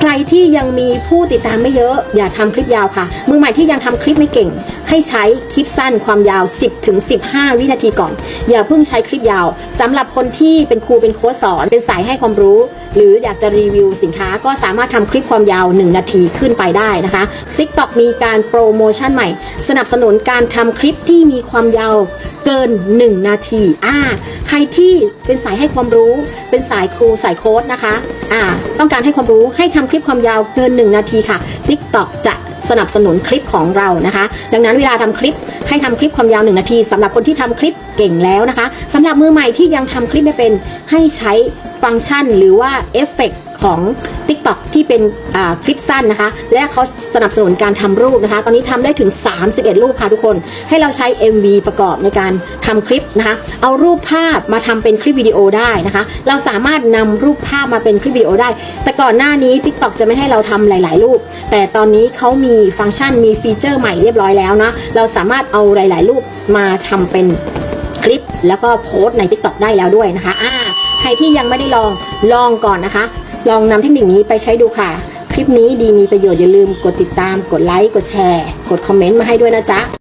ใครที่ยังมีผู้ติดตามไม่เยอะ อย่าทำคลิปยาวค่ะ มือใหม่ที่ยังทำคลิปไม่เก่ง ให้ใช้คลิปสั้นความยาว 10ถึง15 วินาทีก่อน อย่าเพิ่งใช้คลิปยาวสำหรับคนที่เป็นครูเป็นโค้ชสอน เป็นสายให้ความรู้หรืออยากจะรีวิวสินค้าก็สามารถทำคลิปความยาว 1 นาทีขึ้นไปได้นะคะ TikTok มีการโปรโมชั่นใหม่ สนับสนุนการทำคลิปที่มีความยาวเกิน 1 นาทีอ่าใครที่เป็นสายให้ความรู้ เป็นสายครูสายโค้ดนะคะอ่าต้องการให้ความรู้ให้ทำคลิปความยาวเกิน 1 นาทีค่ะ TikTok จะสนับสนุนคลิปของเรานะคะ ดังนั้นเวลาทำคลิปให้ทำคลิปความยาว1นาทีสำหรับคนที่ทำคลิปเก่งแล้วนะคะสำหรับมือใหม่ที่ยังทำคลิปไม่เป็นให้ใช้ ฟังก์ชันหรือว่าเอฟเฟกของ TikTok ที่เป็นคลิปสั้นนะคะ และเขาสนับสนุนการทำรูปนะคะ ตอนนี้ทำได้ถึง 31 รูปค่ะทุกคน ให้เราใช้ MV ประกอบในการทำคลิปนะคะ เอารูปภาพมาทำเป็นคลิปวิดีโอได้นะคะ เราสามารถนำรูปภาพมาเป็นคลิปวิดีโอได้ แต่ก่อนหน้านี้ TikTok จะไม่ให้เราทำหลาย ๆ รูป แต่ตอนนี้เขามีฟังก์ชันมีฟีเจอร์ใหม่เรียบร้อยแล้วนะ เราสามารถเอาหลาย ๆ รูปมาทำเป็นคลิปแล้วก็โพสต์ใน TikTok ได้แล้วด้วยนะคะอ่า ใครที่ยังไม่ได้ลองลองก่อนนะคะ ลองนำเทคนิคนี้ไปใช้ดูค่ะ คลิปนี้ดีมีประโยชน์อย่าลืมกดติดตาม กดไลค์ กดแชร์ กดคอมเมนต์มาให้ด้วยนะจ๊ะ